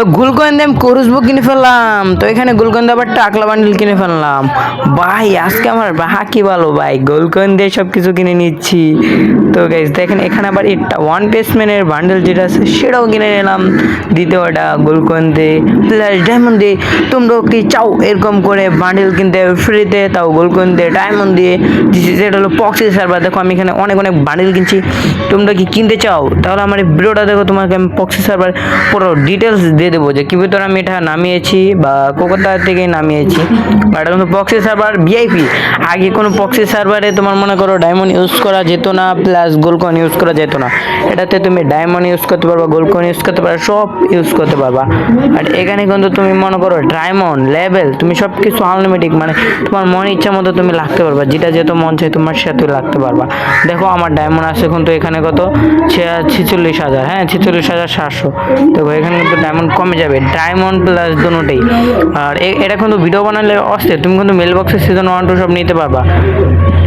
তো গুলকন্দ আমি করুসবো কিনে ফেললাম। তো এখানে গুলকন্দ আবার টাকলা বান্ডিল কিনে ফেললাম। ভাই, আজকে আমার বাহা কি ভালো ভাই? গোলকন্দে সব কিছু কিনে নিচ্ছি। তো গাইজ দেখেন, এখানে আবার এটা ওয়ান পেসম্যানের বান্ডেল যেটা আছে, সেটাও কিনে নিলাম। দ্বিতীয়টা গোলকন্দে প্লাস ডায়মন্ড দিয়ে তোমরাও কি চাও এরকম করে বান্ডেল কিনতে ফ্রিতে তাও গোলকন্দে ডায়মন্ড দিয়ে। যেটা হলো পক্সি সার্ভার দেখো, আমি এখানে অনেক অনেক বান্ডেল কিনছি। তোমরা কি কিনতে চাও? তাহলে আমার ভিডিওটা দেখো, তোমাকে আমি পক্সি সার্ভার পুরো ডিটেলস দিয়ে দেবো যে কী ভিতরে আমি এটা নামিয়েছি বা কলকাতা থেকে নামিয়েছি। এটা কিন্তু পক্সি সার্ভার ভিআইপি আগে কোনো পক্সি সার্ভারে তোমার মনে করো ডায়মন্ড ইউজ করা যেত না প্লাস গোলকন ইউজ করা যেত না। এটাতে তুমি ডায়মন্ড ইউজ করতে পারবা গোলকন ইউজ করতে পারবা, সব ইউজ করতে পারবা। আর এখানে কিন্তু তুমি মনে করো ডায়মন্ড লেভেল তুমি সব কিছু আনলিমিটেড মানে তোমার মন ইচ্ছা মতো তুমি লাগতে পারবা। যেটা যেহেতু মন চাই তোমার সাথে লাগতে পারবা। দেখো আমার ডায়মন্ড আছে কিন্তু এখানে কত? ছিচল্লিশ হাজার হ্যাঁ ছিচল্লিশ হাজার সাতশো। দেখো এখানে কিন্তু ডায়মন্ড কমে যাবে। ডায়মন্ড প্লাস দুটোই। আর এটা কিন্তু ভিডিও বানালে অস্থির। তুমি কিন্তু মেল বক্সে সিজন ওয়ান টু সব নিতে পারবা।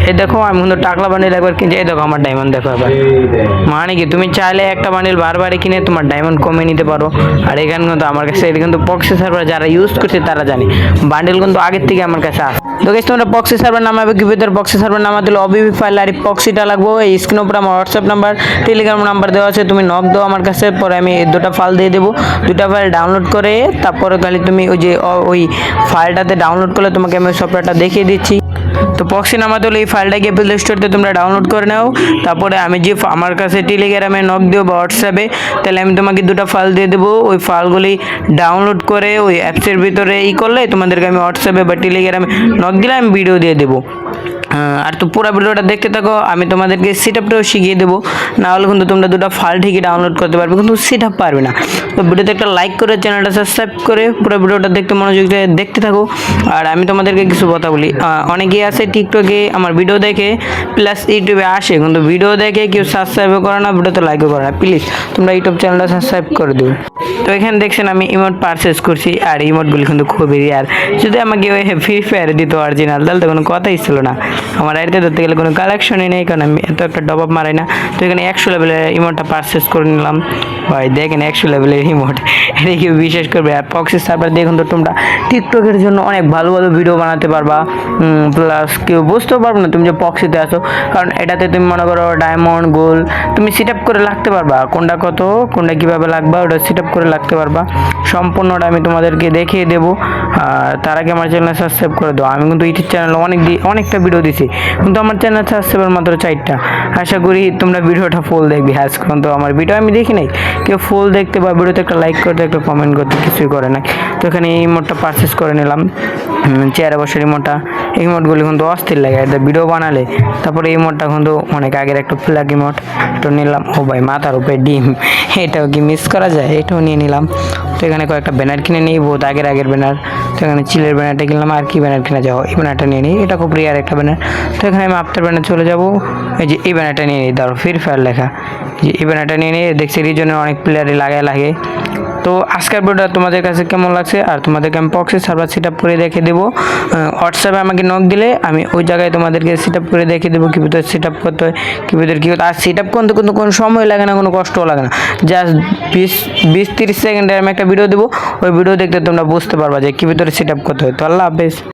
এই দেখো, আমি কিন্তু টাকলা বান্ডিল একবার কিনছি। এই দেখো, আমার ডায়মন্ড দেখো এবার। মানে কি, তুমি চাইলে একটা বান্ডিল বারবারই কিনে তোমার ডায়মন্ড কমে নিতে পারো। আর এখানে কিন্তু আমার কাছে এটা কিন্তু পক্সে সার্ভার যারা ইউজ করছে, তারা জানে। বান্ডিল কিন্তু আগের থেকে আমার কাছে আসে তো গেছি তোমরা পক্সি সার্ভার নামাবে কি ভিতরে পক্সি সার্ভার নামা দিলে অবিবি ফাইল আর পক্সিটা লাগবো এই স্ক্রিন উপর আমার হোয়াটসঅ্যাপ নাম্বার টেলিগ্রাম নাম্বার দেওয়া আছে, তুমি নক দাও আমার কাছে, পরে আমি দুটো ফাইল দিয়ে দেবো। দুটা ফাইল ডাউনলোড করে, তারপরে খালি তুমি ওই যে ওই ফাইলটাতে ডাউনলোড করলে তোমাকে আমি সফটওয়্যারটা দেখিয়ে দিচ্ছি। তো পক্সি নামাতে হলে এই ফাইলটা গিয়ে প্লে স্টোরতে তোমরা ডাউনলোড করে নাও। তারপরে আমি যে আমার কাছে টেলিগ্রামে নক দিও বা হোয়াটসঅ্যাপে তাহলে আমি তোমাকে দুটো ফাইল দিয়ে দেবো। ওই ফাইলগুলি ডাউনলোড করে ওই অ্যাপসের ভিতরে ই করলে তোমাদেরকে আমি হোয়াটসঅ্যাপে বা টেলিগ্রামে নক দিলে আমি ভিডিও দিয়ে দেবো। আর তো পুরো ভিডিওটা দেখতে থাকো, আমি তোমাদেরকে সেট আপটাও শিখিয়ে দেবো। না হলে কিন্তু তোমরা দুটো ফাইল ঠিকই ডাউনলোড করতে পারবে, কিন্তু সেট আপ পারবে না। তো ভিডিওতে একটা লাইক করে চ্যানেলটা সাবস্ক্রাইব করে পুরো ভিডিওটা দেখতে মনোযোগ দিয়ে দেখতে থাকো। আর আমি তোমাদেরকে কিছু কথা বলি। অনেকেই আছে টিকটকে আমার ভিডিও দেখে প্লাস ইউটিউবে আসে, কিন্তু ভিডিও দেখে কেউ সাবস্ক্রাইবও করে না, ভিডিওতে লাইকও করে না। প্লিজ তোমরা ইউটিউব চ্যানেলটা সাবস্ক্রাইব করে দিও। তো এখানে দেখছেন আমি ইমোট পারচেস করছি, আর ইমোটগুলি কিন্তু খুবই রেয়ার যদি আমাকে ওই ফ্রি ফায়ার দিত অরিজিনাল তাহলে তো কোনো কথাই ছিল না। আমার আইডিতে ধরতে গেলে কোনো কালেকশনই নেই, কারণ আমি এত একটা ডব আপ মারাই না। তো এখানে একশো লেভেলের ইমোটটা পারচেস করে নিলাম। ভাই, দেখেন একশো লেভেলের ইমোট এটা কেউ বিশেষ করবে আর সার্ভার দেখুন তো তোমরা। টিকটকের জন্য অনেক ভালো ভালো ভিডিও বানাতে পারবা। প্লাস কেউ বুঝতেও পারবে না তুমি যে পক্সিতে আসো কারণ এটাতে তুমি মনে করো ডায়মন্ড গোল তুমি সেট আপ করে লাগতে পারবা। কোনটা কত, কোনটা কীভাবে লাগবা, ওটা সেট আপ করে লাগতে পারবা। সম্পূর্ণটা আমি তোমাদেরকে দেখিয়ে দেবো। আর তার আগে আমার চ্যানেল সাবস্ক্রাইব করে দাও। আমি কিন্তু ইউটিউব চ্যানেলে অনেক অনেকটা ভিডিও দিছি। কিন্তু আমার চ্যানেল সাবস্ক্রাইবার মাত্র চারটা। আশা করি তোমরা ভিডিওটা ফুল দেখবে। আজ তো আমার ভিডিও আমি দেখি নাই। কেউ ফুল দেখতে বা ভিডিওতে একটা লাইক করতে, একটা কমেন্ট করতে কিছুই করে না তো এখানে এই মোটটা পারচেস করে নিলাম। চেয়ারে বসে রিমোটটা এই মোটগুলি কিন্তু অস্থির লাগে, এটা ভিডিও বানালে। তারপরে এই মোটটা কিন্তু অনেক আগের একটা ফ্ল্যাগ ইমোট তো নিলাম। ও ভাই, মাথার উপরে ডিম। এটাও কি মিস করা যায়? এটাও নিয়ে নিলাম। তো এখানে কয়েকটা ব্যানার কিনে নিই, বহুত আগের আগের ব্যানার। তো এখানে চিলের ব্যানারটা কিনলাম, আর কি ব্যানার কিনে যাও এই ব্যানারটা নিয়ে নিই। এটা খুব রেয়ার একটা ব্যানার। তো এখানে আমি আফটার ব্যানার চলে যাব। এই যে এই ব্যানারটা নিয়ে নিই, ধরো ফ্রি ফায়ার লেখা। যে এই ব্যানারটা নিয়ে নিই, দেখছি রিজনের অনেক প্লেয়ারই লাগে লাগে। তো আজকের ভিডিওটা তোমাদের কাছে কেমন লাগছে আর তোমাদেরকে আমি পক্সে সার্ভার সেট আপ করে দেখে দেবো। হোয়াটসঅ্যাপে আমাকে নক দিলে আমি ওই জায়গায় তোমাদেরকে সেট আপ করে দেখে দেবো কী ভিতরে সেট আপ করতে হয়, কী ভিতরে কী আর সেট আপ করতে কিন্তু কোনো সময় লাগে না, কোনো কষ্টও লাগে না। জাস্ট বিশ বিশ তিরিশ সেকেন্ডে আমি একটা ভিডিও দেবো। ওই ভিডিও দেখতে তোমরা বুঝতে পারবা যে কী ভিতরে সেট আপ করতে হয়। তো আল্লাহ হাফেজ।